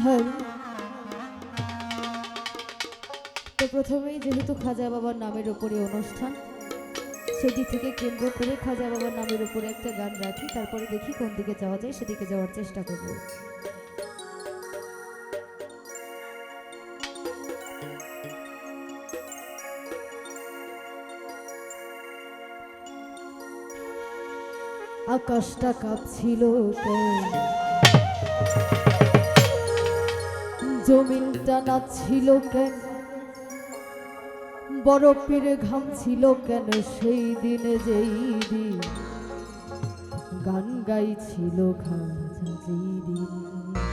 হ্যাঁ। তো প্রথমেই যেহেতু খাজা বাবার নামের ওপরে অনুষ্ঠান সেটি থেকে কেন্দ্র করে খাজা বাবার নামের উপরে একটা গান রাখি, তারপরে দেখি কোন দিকে যাওয়া যায়, সেদিকে যাওয়ার চেষ্টা করব। আকাশটা কাঁপছিল কেন জমিনটা নাচছিল কেন? বরফের ঘাম ছিল কেন? সেই দিনে যেই দিন গান গাইছিল ঘাম যেই দিন।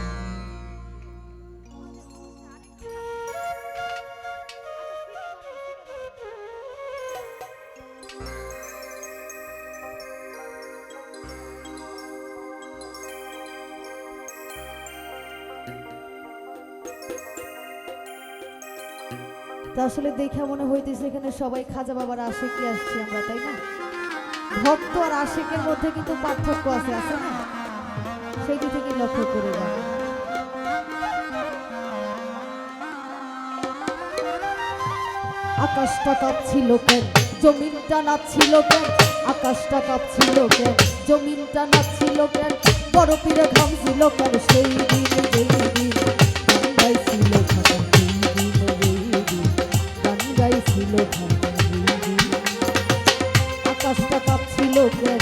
আসলে দেখে মনে হইতেছে এখানে সবাই খাজা বাবার আশেকি আসছি আমরা, তাই না? ভক্ত আর আশেকের মধ্যে কিন্তু পার্থক্য আছে আছে না? দিক থেকে লক্ষ্য করে যান আকাশটা কাঁপছিল কেন জমিনটা নাচছিল কেন আকাশটা কাঁপছিল কেন জমিনটা নাচছিল কেন বরফিরে ঘামছিল কেন সেই দিন। কাঁপছিল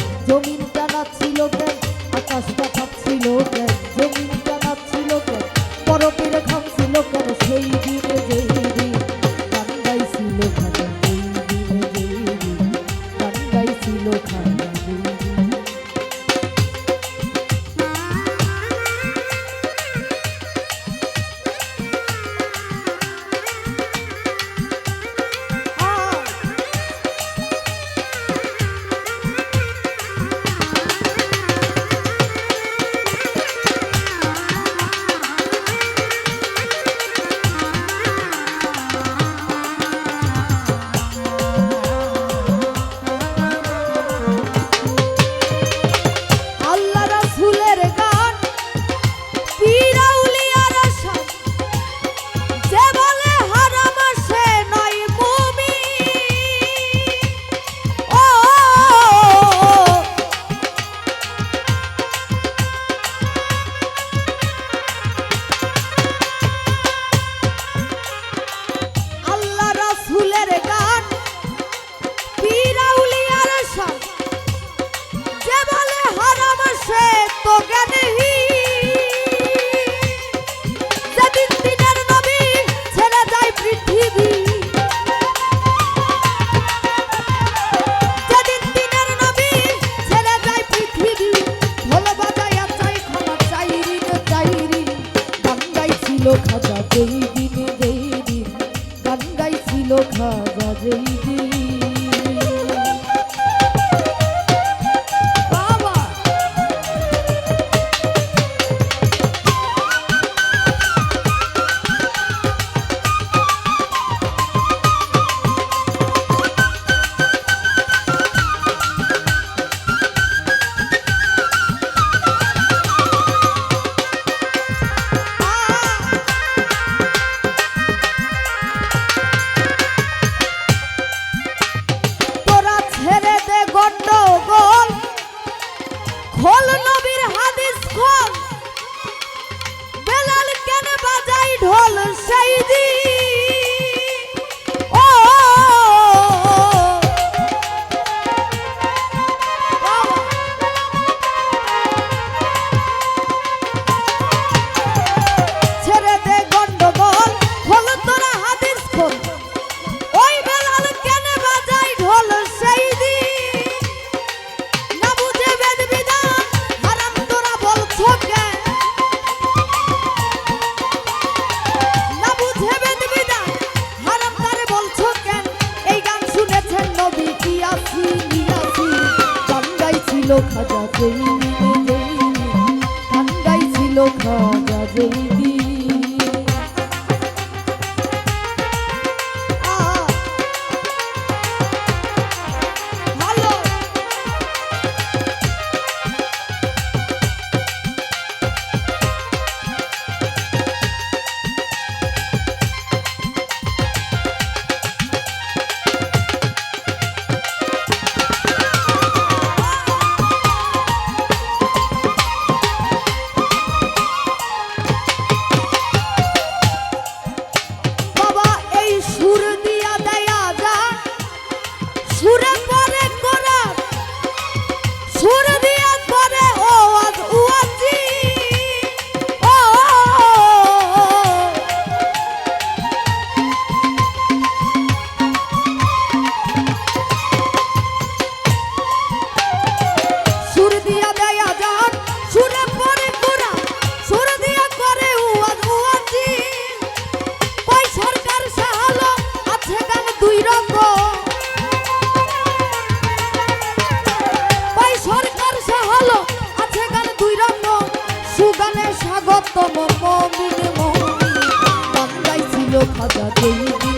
খাজা যেই দিন যেই দিন গান গাইছিল খাজা যেই খোল নবীর খাজা যেই ঠান্ডাই গাইছিল খাজা যেই i'll do baby.